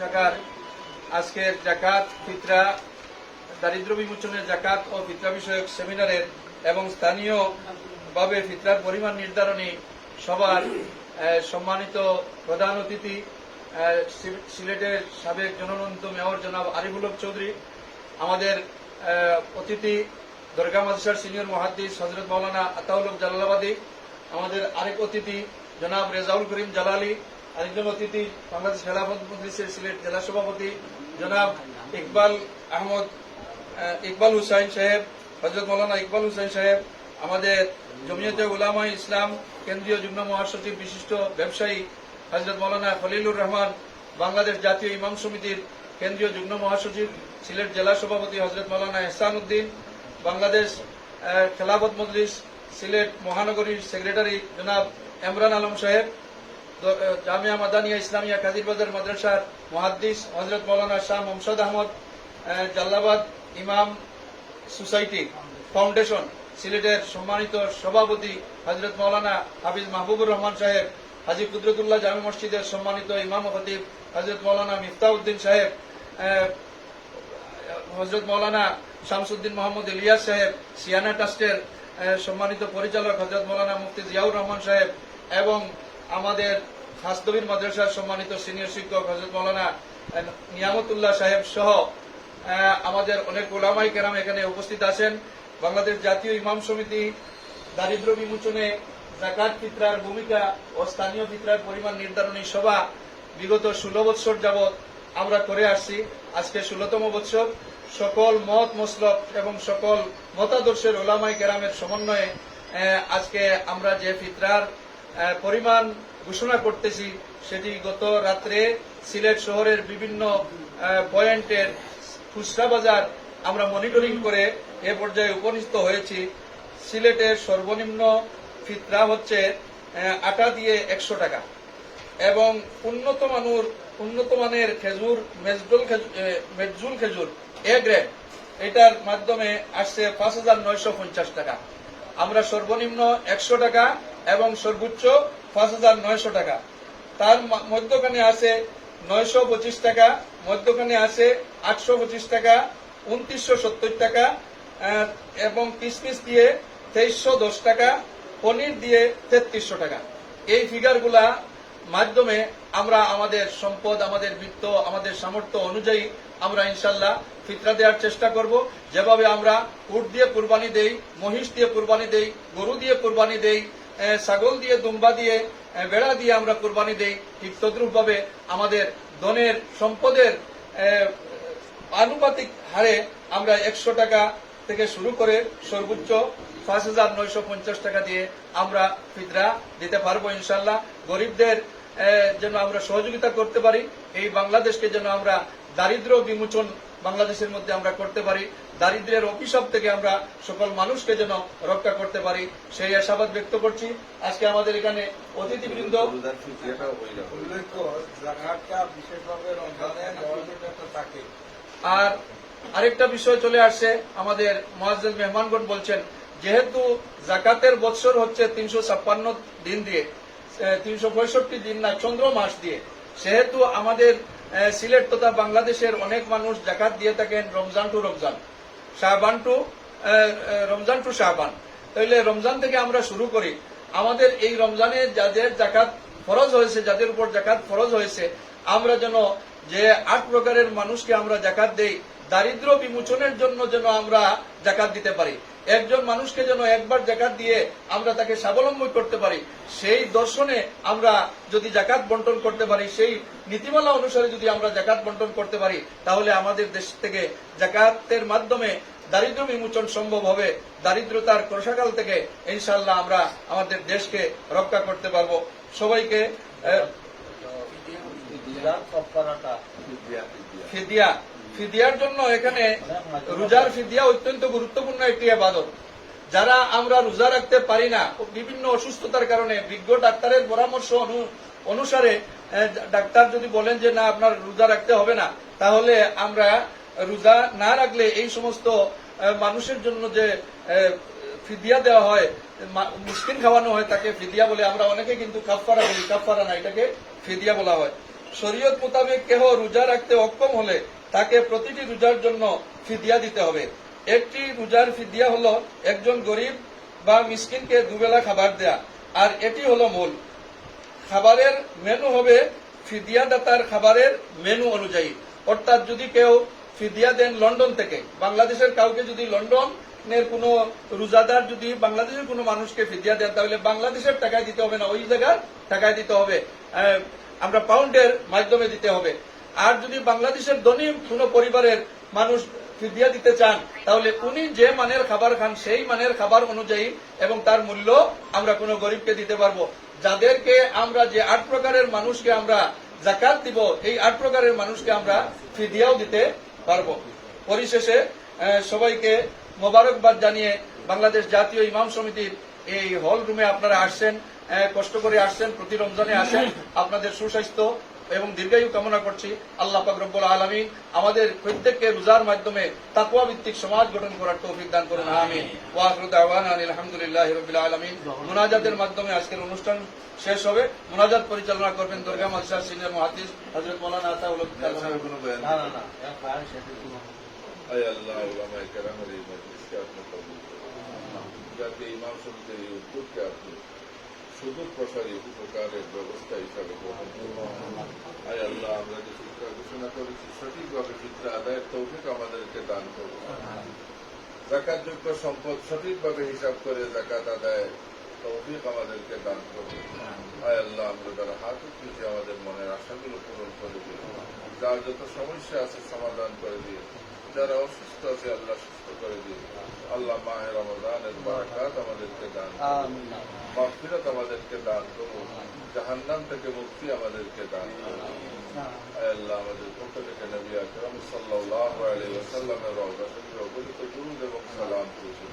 শাখার আজকের জাকাত, ফিতরা, দারিদ্র বিমোচনের জাকাত ও ফিতরা বিষয়ক সেমিনারের এবং স্থানীয়ভাবে ফিতরার পরিমাণ নির্ধারণী সবার সম্মানিত প্রধান অতিথি সিলেটের সাবেক জননন্দিত মেয়র জনাব আরিফুল চৌধুরী, আমাদের অতিথি দরগা মাদ্রাসার সিনিয়র মহাদ্দিস হজরত মৌলানা আতাউল জালালাবাদী, আমাদের আরেক অতিথি জনাব রেজাউল করিম জালালি আরেকজন অতিথি, বাংলাদেশ খেলাফত মজলিসের সিলেট জেলা সভাপতি, জনাব ইকবাল আহমদ ইকবাল হুসাইন সাহেব হজরত মৌলানা ইকবাল হুসাইন সাহেব, আমাদের জমিয়তে উলামা ইসলাম, কেন্দ্রীয় যুগ্ম মহাসচিব বিশিষ্ট ব্যবসায়ী হজরত মৌলানা খলিলুর রহমান, বাংলাদেশ জাতীয় ইমাম সমিতির কেন্দ্রীয় যুগ্ম মহাসচিব, সিলেট জেলা সভাপতি হজরত মৌলানা এহসান উদ্দিন, বাংলাদেশ খেলাফত মজলিস, সিলেট মহানগরীর সেক্রেটারি জনাব এমরান আলম সাহেব জামিয়া মাদানিয়া ইসলামিয়া কাদিরবাজার মাদ্রাসার মহাদ্দিস হজরত মৌলানা শাহ মমসাদ আহমদ আহ, জাল্লাবাদ ইমাম সোসাইটি ফাউন্ডেশন সিলেটের সম্মানিত সভাপতি হজরত মৌলানা হাফিজ মাহবুবুর রহমান সাহেব হাজি কুদরতুল্লাহ জামি মসজিদের সম্মানিত ইমাম ও খতিব হজরত মৌলানা মিফতাউদ্দিন সাহেব হজরত মৌলানা শামসুদ্দিন মোহাম্মদ ইলিয়াস সাহেব সিয়ানা ট্রাস্টের সম্মানিত পরিচালক হজরত মৌলানা মুফতি জিয়াউর রহমান সাহেব এবং আমাদের হাসদবির মাদ্রাসার সম্মানিত সিনিয়র শিক্ষক হজরত মৌলানা নিয়ামতুল্লাহ সাহেব সহ আমাদের অনেক ওলামাই কেরাম এখানে উপস্থিত আছেন। বাংলাদেশ জাতীয় ইমাম সমিতি দারিদ্র বিমোচনে জাকাত ফিতরার ভূমিকা ও স্থানীয় ফিতরার পরিমাণ নির্ধারণী সভা বিগত ষোলো বৎসর যাবৎ আমরা করে আসছি। আজকে ষোলতম বৎসর সকল মত মসলক এবং সকল মতাদর্শের ওলামাই কেরামের সমন্বয়ে আজকে আমরা যে ফিতরার পরিমাণ ঘোষণা করতেছি, সেটি গত রাত্রে সিলেট শহরের বিভিন্ন পয়েন্টের খুচরা বাজার আমরা মনিটরিং করে এ পর্যায়ে উপনীত হয়েছি। সিলেটের সর্বনিম্ন ফিতরা হচ্ছে আটা দিয়ে একশো টাকা এবং উন্নত মানুর, উন্নত মানের খেজুর মেজদুল মেজজুল খেজুর এ গ্রেড, এটার মাধ্যমে আসছে পাঁচ হাজার নয়শো পঞ্চাশ টাকা। আমরা সর্বনিম্ন একশো টাকা এবং সর্বোচ্চ পাঁচ হাজার নয়শো টাকা। তার মধ্যখানে আছে নয়শো পঁচিশ টাকা, মধ্যখানে আছে আটশো পঁচিশ টাকা, উনত্রিশশো সত্তর টাকা এবং কিসমিস দিয়ে তেইশশো দশ টাকা, পনির দিয়ে তেত্রিশশো টাকা। এই ফিগারগুলা মাধ্যমে আমরা আমাদের সম্পদ, আমাদের বৃত্ত, আমাদের সামর্থ্য অনুযায়ী আমরা ইনশাল্লাহ ফিতরা দেওয়ার চেষ্টা করব। যেভাবে আমরা উট দিয়ে কুরবানি দেই, মহিষ দিয়ে কুরবানি দেই, গরু দিয়ে কুরবানি দেই ছাগল দিয়ে দুম্বা দিয়ে বেড়া দিয়ে আমরা কুরবানি দেই, ঠিক তদ্রুপভাবে আমাদের ধনের সম্পদের আনুপাতিক হারে আমরা একশো টাকা থেকে শুরু করে সর্বোচ্চ পাঁচ হাজার নয়শো পঞ্চাশ টাকা দিয়ে আমরা ফিতরা দিতে পারব ইনশাল্লাহ। গরিবদের যেন আমরা সহযোগিতা করতে পারি, এই বাংলাদেশকে যেন আমরা দারিদ্র বিমোচন বাংলাদেশের মধ্যে আমরা করতে পারি। দারিদ্র্যের অভিশাপ থেকে আমরা সকল মানুষকে যেন রক্ষা করতে পারি, সেই আশাবাদ ব্যক্ত করছি। আজকে আমাদের এখানে অতিথিবৃন্দ আর আরেকটা বিষয় চলে আসছে। আমাদের মহাজ মেহমানগণ বলছেন, যেহেতু জাকাতের বৎসর হচ্ছে তিনশো ছাপ্পান্ন দিন দিয়ে তিনশো পঁয়ষট্টি দিন না, চন্দ্র মাস দিয়ে, সেহেতু আমাদের সিলেট তথা বাংলাদেশের অনেক মানুষ জাকাত দিয়ে থাকেন রমজান টু রমজান। শাহবান টু রমজান টু শাহবান। তাহলে রমজান থেকে আমরা শুরু করি। আমাদের এই রমজানে যাদের জাকাত ফরজ হয়েছে, যাদের উপর জাকাত ফরজ হয়েছে, আমরা যেন যে আট প্রকারের মানুষকে আমরা জাকাত দেই দারিদ্র বিমোচনের জন্য যেন আমরা জাকাত দিতে পারি। একজন মানুষকে যেন একবার জাকাত দিয়ে আমরা তাকে স্বাবলম্বী করতে পারি সেই দর্শনে আমরা যদি জাকাত বন্টন করতে পারি সেই নীতিমালা অনুসারে যদি আমরা জাকাত বন্টন করতে পারি তাহলে আমাদের দেশ থেকে জাকাতের মাধ্যমে দারিদ্র বিমোচন সম্ভব হবে। দারিদ্রতার কোষাকাল থেকে ইনশাল্লাহ আমরা আমাদের দেশকে রক্ষা করতে পারব। সবাইকে ফিদিয়া। ফিদিয়ার জন্য এখানে রোজার ফিদিয়া অত্যন্ত গুরুত্বপূর্ণ একটি আবাদত। যারা আমরা রোজা রাখতে পারি না, বিভিন্ন অসুস্থতার কারণে, বিজ্ঞ ডাক্তারের পরামর্শ অনুসারে ডাক্তার যদি বলেন যে না, আপনার রোজা রাখতে হবে না, তাহলে আমরা রোজা না রাখলে এই সমস্ত মানুষের জন্য যে ফিদিয়া দেওয়া হয় মিসকিন খাওয়ানো হয়, তাকে ফিদিয়া বলে আমরা অনেকে কিন্তু কাফারা বলি। কাফারা না, এটাকে ফিদিয়া বলা হয়। শরীয়ত মোতাবেক কেহ রোজা রাখতে অক্ষম হলে তাকে প্রতিটি রোজার জন্য ফিদিয়া দিতে হবে। একটি রোজার ফিদিয়া হলো একজন গরিব বা মিসকিনকে দুবেলা খাবার দেয়া, আর এটি হলো মূল। খাবারের মেনু হবে ফিদিয়াদাতার খাবারের মেনু অনুযায়ী। অর্থাৎ যদি কেউ ফিদিয়া দেন লন্ডন থেকে, বাংলাদেশের কাউকে যদি লন্ডনের কোনো রোজাদার যদি বাংলাদেশের কোনো মানুষকে ফিদিয়া দেন, তাহলে বাংলাদেশের টাকায় দিতে হবে না, ওই জায়গার টাকায় দিতে হবে। আমরা পাউন্ডের মাধ্যমে দিতে হবে। আর যদি বাংলাদেশের ধনী কোনো পরিবারের মানুষ ফিদিয়া দিতে চান, তাহলে উনি যে মানের খাবার খান, সেই মানের খাবার অনুযায়ী এবং তার মূল্য আমরা কোনো গরিবকে দিতে পারব। যাদেরকে আমরা যে আট প্রকারের মানুষকে আমরা জাকাত দিব, এই আট প্রকারের মানুষকে আমরা ফিদিয়াও দিতে পারব। পরিশেষে সবাইকে মোবারকবাদ জানিয়ে বাংলাদেশ জাতীয় ইমাম সমিতির এই হল রুমে আপনারা আসছেন কষ্ট করে আসছেন, প্রতি রমজানে আসেন। আপনাদের সুস্বাস্থ্য এবং দীর্ঘায়ু কামনা করছি আল্লাহ পাক রব্বুল আলমিন আমাদের প্রত্যেককে রোজার মাধ্যমে তাকুয়া ভিত্তিক সমাজ গঠন করার তৌফিক দান করুন আমিন। আনিল আলহামদুলিল্লাহ রবিল আলমিন। মুনাজাতের মাধ্যমে আজকের অনুষ্ঠান শেষ হবে। মুনাজাত পরিচালনা করবেন দুর্গা মাদশাহ সিনিয়র মহাদিস হজরত মৌলানা আতাউল না না না যাতে ইমাম সমিতির এই উদ্যোগকে আপনি সুদূর প্রসারী উপকারের ব্যবস্থা হিসাবে গ্রহণ করুন আয় আল্লাহ আমরা যে ফিতরা ঘোষণা করেছি সঠিকভাবে ফিতরা আদায়ের তৌফিক আমাদেরকে দান করুন জাকাতযোগ্য সম্পদ সঠিকভাবে হিসাব করে জাকাত আদায় তৌফিক আমাদেরকে দান করুন আয় আল্লাহ আমরা যারা হাত উঠিয়েছি আমাদের মনের আশাগুলো পূরণ করে দিন যার যত সমস্যা আছে সমাধান করে দিন যারা অসুস্থ আছে আল্লাহ সুস্থ করে দিন আল্লাহ মায়ের রমজানের বারাকাত আমাদেরকে দান মাফিরত আমাদেরকে দান করুন জাহান্নাম থেকে মুক্তি আমাদেরকে দান করুন আল্লাহ আমাদের পক্ষ থেকে নবী আকরম সাল্লাহ আলী ওয়াসাল্লামের রওজা অগণিত দুরূদ এবং সালাম পৌঁছে